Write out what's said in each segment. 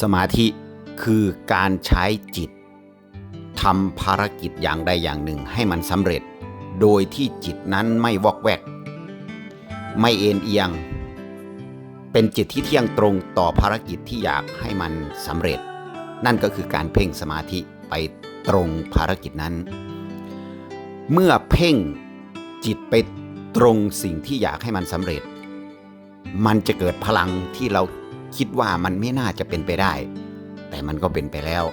สมาธิคือการใช้จิตทำภารกิจอย่างใดอย่างหนึ่งให้มันสำเร็จ โดยที่จิตนั้นไม่วอกแวก ไม่เอ็นเอียง เป็นจิตที่เที่ยงตรงต่อภารกิจที่อยากให้มันสำเร็จ นั่นก็คือการเพ่งสมาธิไปตรงภารกิจนั้น เมื่อเพ่งจิตไปตรงสิ่งที่อยากให้มันสำเร็จ มันจะเกิดพลังที่เรา คิดว่ามันไม่น่าจะเป็นไปได้ แต่มันก็เป็นไปแล้ว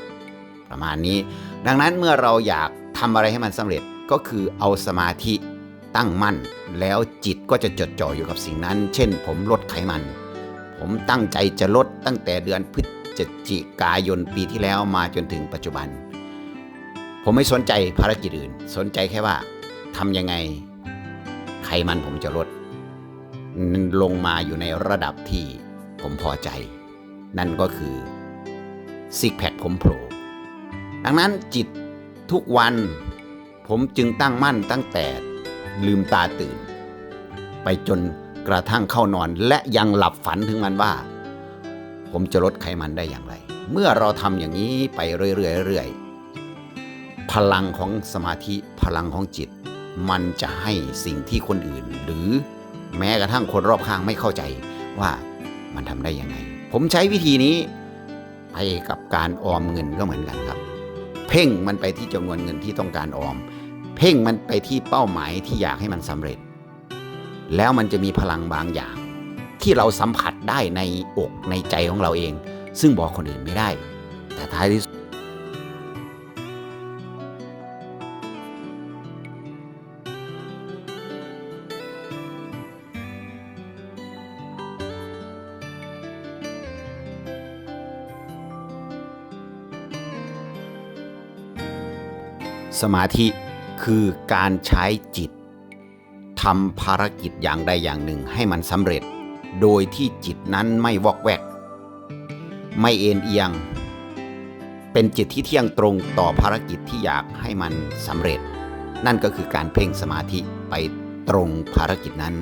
ประมาณนี้ ดังนั้นเมื่อเราอยากทำอะไรให้มันสำเร็จก็คือเอาสมาธิตั้งมั่น แล้วจิตก็จะจดจ่ออยู่กับสิ่งนั้น เช่น ผมลดไขมัน ผมตั้งใจจะลดตั้งแต่เดือนพฤศจิกายนปีที่แล้วมาจนถึงปัจจุบัน ผมไม่สนใจภารกิจอื่น สนใจแค่ว่าทำยังไงไขมันผมจะลดลงมาอยู่ในระดับที่ ผมพอใจ นั่นก็คือซิกแพคผมโผล่ดังนั้นจิตทุกวันผมจึงตั้งมั่นตั้งแต่ลืมตาตื่น ไปจนกระทั่งเข้านอนและยังหลับฝันถึงมันว่า ผมจะลดไขมันได้อย่างไร เมื่อเราทำอย่างนี้ไปเรื่อยๆเรื่อยๆพลังของสมาธิพลังของจิต มันจะให้สิ่งที่คนอื่น หรือแม้กระทั่งคนรอบข้างไม่เข้าใจว่า มันทำได้ยังไง ผมใช้วิธีนี้ไปกับการออมเงินก็เหมือนกันครับ เพ่งมันไปที่จำนวนเงินที่ต้องการออม เพ่งมันไปที่เป้าหมายที่อยากให้มันสำเร็จ แล้วมันจะมีพลังบางอย่าง ที่เราสัมผัสได้ในอกในใจของเราเอง ซึ่งบอกคนอื่นไม่ได้ แต่ท้ายที่สุด สมาธิคือการใช้จิตทำภารกิจอย่างใดอย่างหนึ่งให้มันสำเร็จ โดยที่จิตนั้นไม่วอกแวก ไม่เอ็นเอียง เป็นจิตที่เที่ยงตรงต่อภารกิจที่อยากให้มันสำเร็จ นั่นก็คือการเพ่งสมาธิไปตรงภารกิจนั้น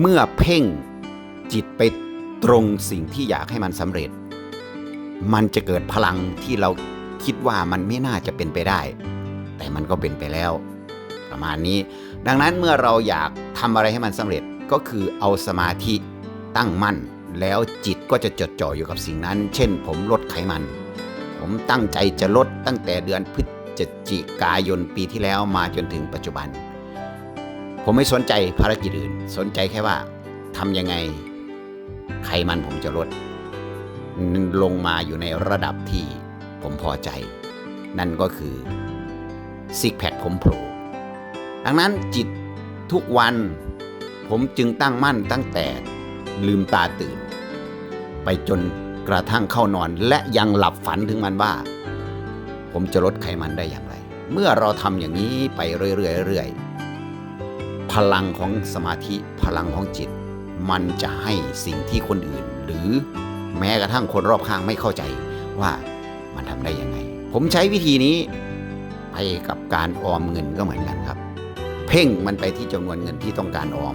เมื่อเพ่งจิตไปตรงสิ่งที่อยากให้มันสำเร็จ มันจะเกิดพลังที่เรา คิดว่ามันไม่น่าจะเป็นไปได้ แต่มันก็เป็นไปแล้ว ประมาณนี้ ดังนั้นเมื่อเราอยากทำอะไรให้มันสำเร็จก็คือเอาสมาธิตั้งมั่น แล้วจิตก็จะจดจ่ออยู่กับสิ่งนั้น เช่น ผมลดไขมัน ผมตั้งใจจะลดตั้งแต่เดือนพฤศจิกายนปีที่แล้วมาจนถึงปัจจุบัน ผมไม่สนใจภารกิจอื่น สนใจแค่ว่าทำยังไงไขมันผมจะลดลงมาอยู่ในระดับที่ ผมพอใจ นั่นก็คือซิกแพคผมโผล่ดังนั้นจิตทุกวันผมจึงตั้งมั่นตั้งแต่ลืมตาตื่น ไปจนกระทั่งเข้านอนและยังหลับฝันถึงมันว่า ผมจะลดไขมันได้อย่างไร เมื่อเราทำอย่างนี้ไปเรื่อยๆเรื่อยๆพลังของสมาธิพลังของจิต มันจะให้สิ่งที่คนอื่น หรือแม้กระทั่งคนรอบข้างไม่เข้าใจว่า มันทำได้ยังไง ผมใช้วิธีนี้ไปกับการออมเงินก็เหมือนกันครับ เพ่งมันไปที่จำนวนเงินที่ต้องการออม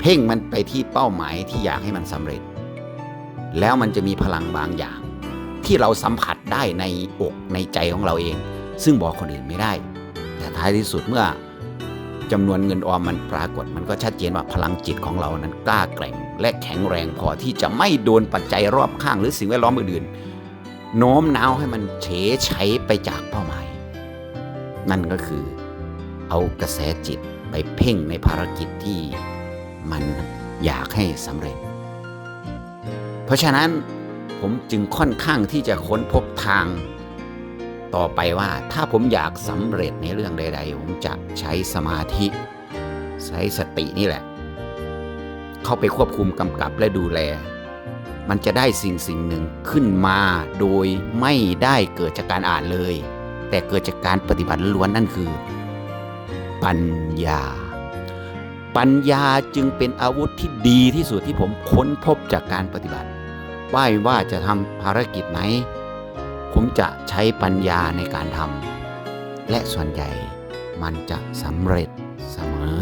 เพ่งมันไปที่เป้าหมายที่อยากให้มันสำเร็จ แล้วมันจะมีพลังบางอย่าง ที่เราสัมผัสได้ในอกในใจของเราเอง ซึ่งบอกคนอื่นไม่ได้ แต่ท้ายที่สุดเมื่อจำนวนเงินออมมันปรากฏ มันก็ชัดเจนว่าพลังจิตของเรานั้นกล้าแกร่ง และแข็งแรงพอที่จะไม่โดนปัจจัยรอบข้างหรือสิ่งแวดล้อมอื่นๆ โน้มน้าวให้มันเฉยใช้ไปจากเป้าหมาย นั่นก็คือเอากระแสจิตไปเพ่งในภารกิจที่มันอยากให้สำเร็จ เพราะฉะนั้นผมจึงค่อนข้างที่จะค้นพบทาง ต่อไปว่าถ้าผมอยากสำเร็จในเรื่องใด ๆ ผมจะใช้สมาธิ ใช้สตินี่แหละ เข้าไปควบคุมกำกับและดูแล มันจะได้สิ่งสิ่งหนึ่งขึ้นมาโดยไม่ได้เกิดจากการอ่านเลย แต่เกิดจากการปฏิบัติล้วนนั่นคือ ปัญญา ปัญญาจึงเป็นอาวุธที่ดีที่สุดที่ผมค้นพบจากการปฏิบัติว่าว่าจะทำภารกิจไหน ผมจะใช้ปัญญาในการทำและส่วนใหญ่มันจะสำเร็จเสมอ